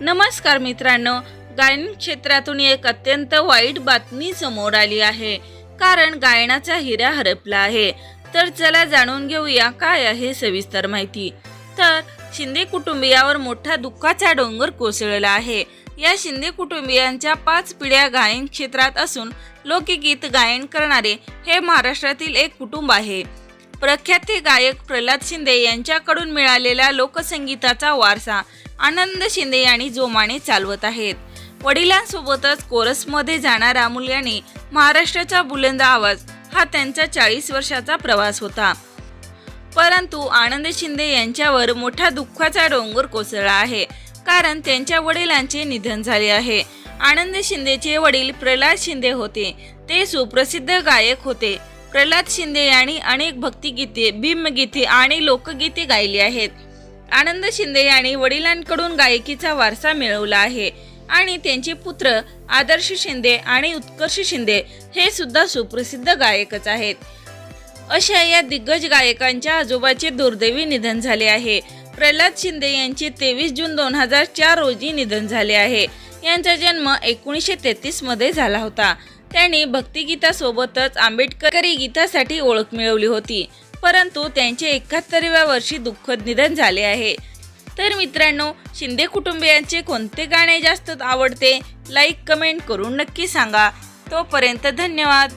नमस्कार मित्रांनो गायन क्षेत्रातून एक अत्यंत वाईट बातमी समोर आली आहे. कारण गायनाचा हिरा हरपला आहे. तर चला जाणून घेऊया काय आहे सविस्तर माहिती. तर शिंदे कुटुंबियावर मोठा दुःखाचा डोंगर कोसळला आहे. या शिंदे कुटुंबियांच्या पाच पिढ्या गायन क्षेत्रात असून लोकगीत गायन करणारे हे महाराष्ट्रातील एक कुटुंब आहे. प्रख्यात गायक प्रल्हाद शिंदे यांच्याकडून मिळालेला लोकसंगीताचा वारसा आनंद शिंदे यांनी जोमाने चालवत आहेत. वडिलांसोबतच कोरसमध्ये जाणारा मुलांनी महाराष्ट्राचा बुलंद आवाज हा त्यांचा चाळीस वर्षाचा प्रवास होता. परंतु आनंद शिंदे यांच्यावर मोठा दुःखाचा डोंगर कोसळला आहे कारण त्यांच्या वडिलांचे निधन झाले आहे. आनंद शिंदेचे वडील प्रल्हाद शिंदे होते ते सुप्रसिद्ध गायक होते. प्रल्हाद शिंदे यांनी अनेक भक्तिगीते भीमगीते आणि लोकगीते गायली आहेत. आनंद शिंदे यांनी वडिलांकडून गायकीचा वारसा मिळवला आहे. आणि त्यांचे पुत्र आदर्श शिंदे आणि उत्कर्ष शिंदे हे सुद्धा सुप्रसिद्ध गायकच आहेत. अशा या दिग्गज गायकांच्या आजोबाचे दुर्दैवी निधन झाले आहे. प्रल्हाद शिंदे यांचे तेवीस जून दोन हजार चार रोजी निधन झाले आहे. यांचा जन्म एकोणीसशे तेहतीसमध्ये झाला होता. त्यांनी भक्तिगीतासोबतच आंबेडकरी गीतासाठी ओळख मिळवली होती. परंतु त्यांचे एकाहत्तराव्या वर्षी दुःखद निधन झाले आहे. तर मित्रांनो शिंदे कुटुंबियांचे कोणते गाणे जास्त आवडते? लाईक कमेंट करून नक्की सांगा. तोपर्यंत धन्यवाद.